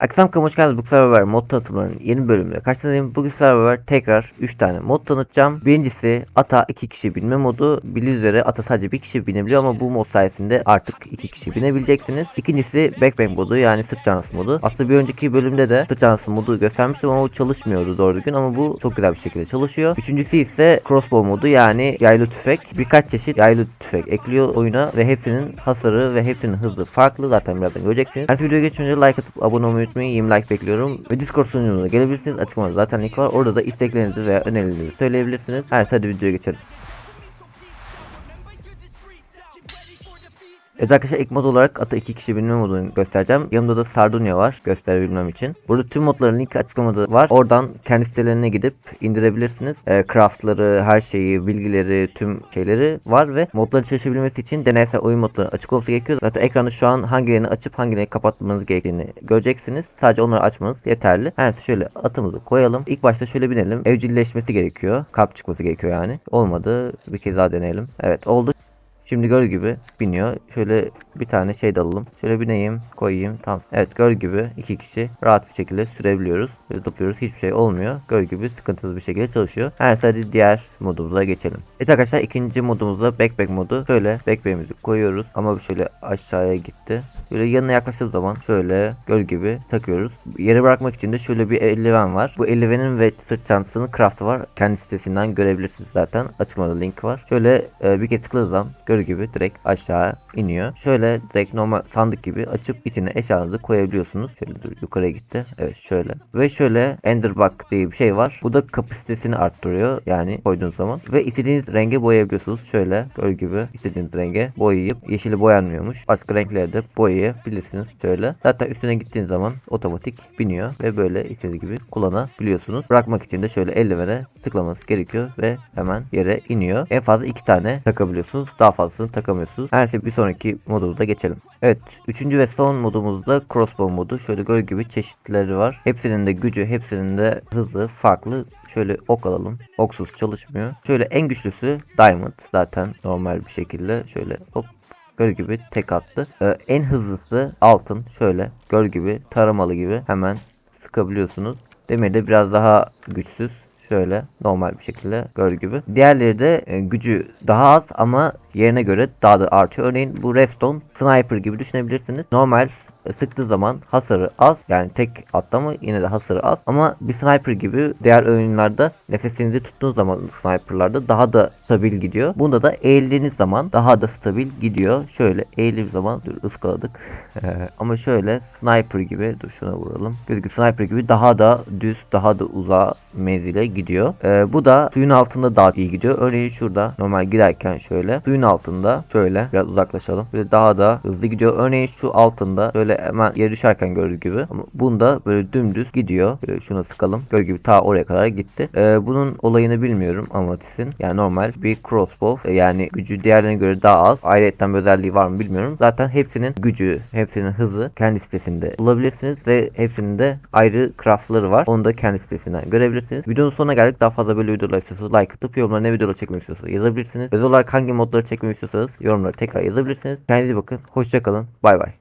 Akşam hoş geldiniz. Bu Survivor mod tanıtımlarının yeni bölümüyle karşınızdayım. Bugün Survivor tekrar 3 tane mod tanıtacağım. Birincisi ata 2 kişi binme modu. Bildiğiniz üzere ata sadece 1 kişi binebiliyor ama bu mod sayesinde artık 2 kişi binebileceksiniz. İkincisi backpack modu yani sırt çantası modu. Aslında bir önceki bölümde de sırt çantası modu göstermiştim ama o çalışmıyordu doğru düzgün ama bu çok güzel bir şekilde çalışıyor. Üçüncüsü ise crossbow modu yani yaylı tüfek. Birkaç çeşit yaylı tüfek ekliyor oyuna ve hepsinin hasarı ve hepsinin hızı farklı. Zaten birazdan göreceksiniz. Her videoya geçmeden önce like atıp abone olmayı unutmayın. 20 like bekliyorum. Ve Discord sunucumuza gelebilirsiniz. Açıklamada zaten link var. Orada da isteklerinizi veya önerilerinizi söyleyebilirsiniz. Evet hadi videoya geçelim. Evet arkadaşlar ilk mod olarak ata 2 kişi binme modunu göstereceğim. Yanımda da Sardunya var gösterebilmem için. Burada tüm modların linki açıklamada var. Oradan kendi sitelerine gidip indirebilirsiniz. E, craftları, her şeyi, bilgileri, tüm şeyleri var ve modların çalışabilmesi için deneysel oyun modları açık olması gerekiyor. Zaten ekranda şu an hangilerini açıp hangilerini kapatmanız gerektiğini göreceksiniz. Sadece onları açmanız yeterli. Yani şöyle atımızı koyalım. İlk başta şöyle binelim. Evcilleşmesi gerekiyor. Kalp çıkması gerekiyor yani. Olmadı. Bir kez daha deneyelim. Evet oldu. Şimdi göl gibi biniyor. Şöyle bir tane şey de alalım. Şöyle bineyim, koyayım. Tamam. Evet göl gibi iki kişi rahat bir şekilde sürebiliyoruz. Zıplıyoruz. Hiçbir şey olmuyor. Göl gibi sıkıntısız bir şekilde çalışıyor. Evet hadi diğer modumuza geçelim. Evet arkadaşlar ikinci modumuzda backpack modu. Şöyle backpack'imizi koyuyoruz. Ama şöyle aşağıya gitti. Böyle yanına yaklaştığım zaman şöyle göl gibi takıyoruz. Yere bırakmak için de şöyle bir eldiven var. Bu eldivenin ve sırt çantasının craftı var. Kendi sitesinden görebilirsiniz zaten. Açıklamada link var. Şöyle e, bir kez tıkladığınız göl gibi direkt aşağı iniyor. Şöyle direkt normal sandık gibi açıp içine eşyalarınızı koyabiliyorsunuz. Şöyle dur, yukarıya gitti. Evet şöyle. Ve şöyle Enderbuck diye bir şey var. Bu da kapasitesini arttırıyor. Yani koyduğunuz zaman. Ve istediğiniz renge boyayabiliyorsunuz. Şöyle göl gibi istediğiniz renge boyayıp yeşili boyanmıyormuş. Başka renklerde boyayabilirsiniz. Şöyle. Zaten üstüne gittiğiniz zaman otomatik biniyor ve böyle istediğiniz gibi kullanabiliyorsunuz. Bırakmak için de şöyle eldivene tıklamanız gerekiyor ve hemen yere iniyor. En fazla iki tane takabiliyorsunuz. Daha fazlasını takamıyorsunuz. Her şey bir sonraki modumuza geçelim. Evet. Üçüncü ve son modumuzda crossbow modu. Şöyle göl gibi çeşitleri var. Hepsinin de gücü, hepsinin de hızı farklı. Şöyle ok alalım. Oksuz çalışmıyor. Şöyle en güçlüsü diamond. Zaten normal bir şekilde şöyle hop göl gibi tek attı. Ee, en hızlısı altın. Şöyle göl gibi taramalı gibi hemen sıkabiliyorsunuz. Demir de biraz daha güçsüz. Şöyle normal bir şekilde göl gibi. Diğerleri de e, gücü daha az ama yerine göre daha da artıyor. Örneğin bu redstone sniper gibi düşünebilirsiniz. Normal sıktığı zaman hasarı az yani tek atlama yine de hasarı az ama bir sniper gibi diğer oyunlarda nefesinizi tuttuğunuz zaman sniperlarda daha da stabil gidiyor. Bunda da eğildiğiniz zaman daha da stabil gidiyor. Şöyle eğildiğimiz zaman dur ıskaladık. ama şöyle sniper gibi dur şuna vuralım. Gözükü sniper gibi daha da düz daha da uzağa menzile gidiyor. Ee, bu da suyun altında daha iyi gidiyor. Örneğin şurada normal giderken şöyle suyun altında şöyle biraz uzaklaşalım. Böyle daha da hızlı gidiyor. Örneğin şu altında şöyle hemen yere düşerken gördüğü gibi. Ama bunda böyle dümdüz gidiyor. Böyle şunu sıkalım. Gördüğü gibi ta oraya kadar gitti. Ee, bunun olayını bilmiyorum Amatis'in. Yani normal bir crossbow. Ee, yani gücü diğerlerine göre daha az. Ayrıca bir özelliği var mı bilmiyorum. Zaten hepsinin gücü, hepsinin hızı kendi sitesinde bulabilirsiniz ve hepsinin de ayrı craftları var. Onu da kendi sitesinden görebilirsiniz. Videonun sonuna geldik. Daha fazla böyle videolar istiyorsanız like atıp yorumlara ne videolar çekmek istiyorsanız yazabilirsiniz. Özel olarak hangi modları çekmek istiyorsanız yorumlara tekrar yazabilirsiniz. Kendinize bakın. Hoşçakalın. Bay bay.